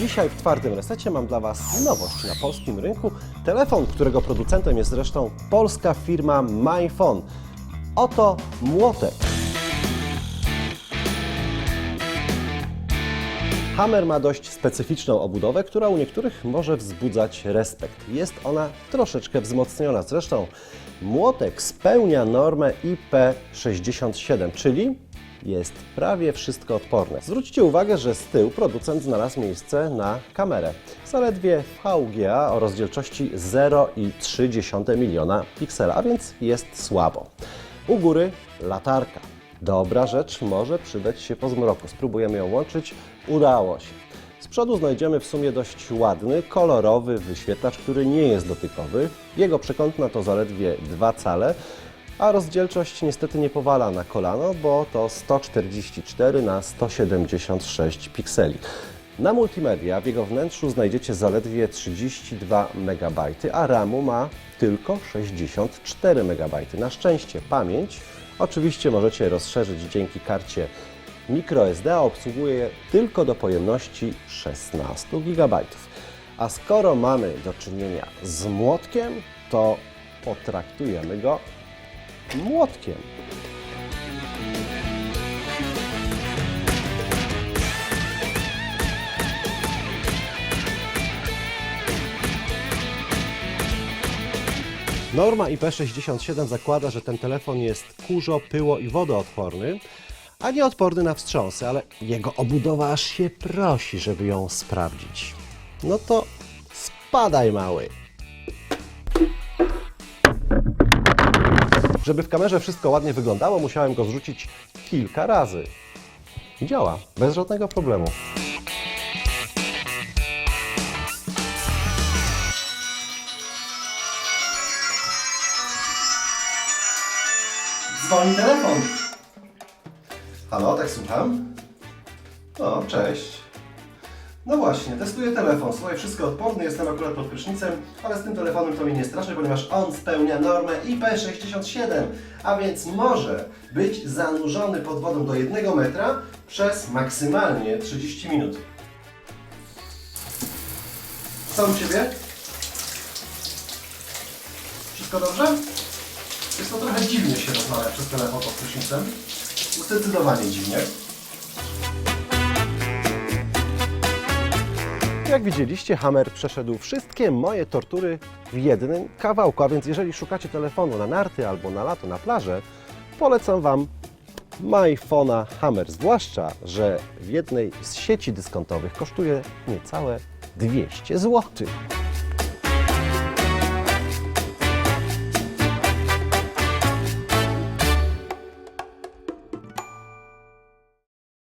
Dzisiaj w twardym resecie mam dla Was nowość na polskim rynku. Telefon, którego producentem jest zresztą polska firma MyPhone. Oto młotek. Hammer ma dość specyficzną obudowę, która u niektórych może wzbudzać respekt. Jest ona troszeczkę wzmocniona. Zresztą młotek spełnia normę IP67, czyli jest prawie wszystko odporne. Zwróćcie uwagę, że z tyłu producent znalazł miejsce na kamerę. Zaledwie VGA o rozdzielczości 0,3 miliona piksela, a więc jest słabo. U góry latarka. Dobra rzecz może przydać się po zmroku. Spróbujemy ją łączyć. Udało się. Z przodu znajdziemy w sumie dość ładny, kolorowy wyświetlacz, który nie jest dotykowy. Jego przekątna to zaledwie 2 cale, a rozdzielczość niestety nie powala na kolano, bo to 144 na 176 pikseli. Na multimedia w jego wnętrzu znajdziecie zaledwie 32 MB, a RAMu ma tylko 64 MB. Na szczęście pamięć oczywiście możecie rozszerzyć dzięki karcie microSD, a obsługuje je tylko do pojemności 16 GB. A skoro mamy do czynienia z młotkiem, to potraktujemy go młotkiem. Norma IP67 zakłada, że ten telefon jest kurzo, pyło i wodoodporny, a nie odporny na wstrząsy, ale jego obudowa aż się prosi, żeby ją sprawdzić. No to spadaj mały. Żeby w kamerze wszystko ładnie wyglądało, musiałem go zrzucić kilka razy. Działa, bez żadnego problemu. Dzwoni telefon. Halo, tak słucham? O, cześć. No właśnie, testuję telefon. Słuchaj, wszystko odporny, jestem akurat pod prysznicem, ale z tym telefonem to mnie nie straszy, ponieważ on spełnia normę IP67, a więc może być zanurzony pod wodą do 1 metra przez maksymalnie 30 minut. Co u Ciebie? Wszystko dobrze? Jest to trochę dziwnie się rozmawia przez telefon pod prysznicem. Zdecydowanie dziwnie. Jak widzieliście, Hammer przeszedł wszystkie moje tortury w jednym kawałku, a więc jeżeli szukacie telefonu na narty albo na lato na plażę, polecam Wam MyPhone'a Hammer, zwłaszcza, że w jednej z sieci dyskontowych kosztuje niecałe 200 zł.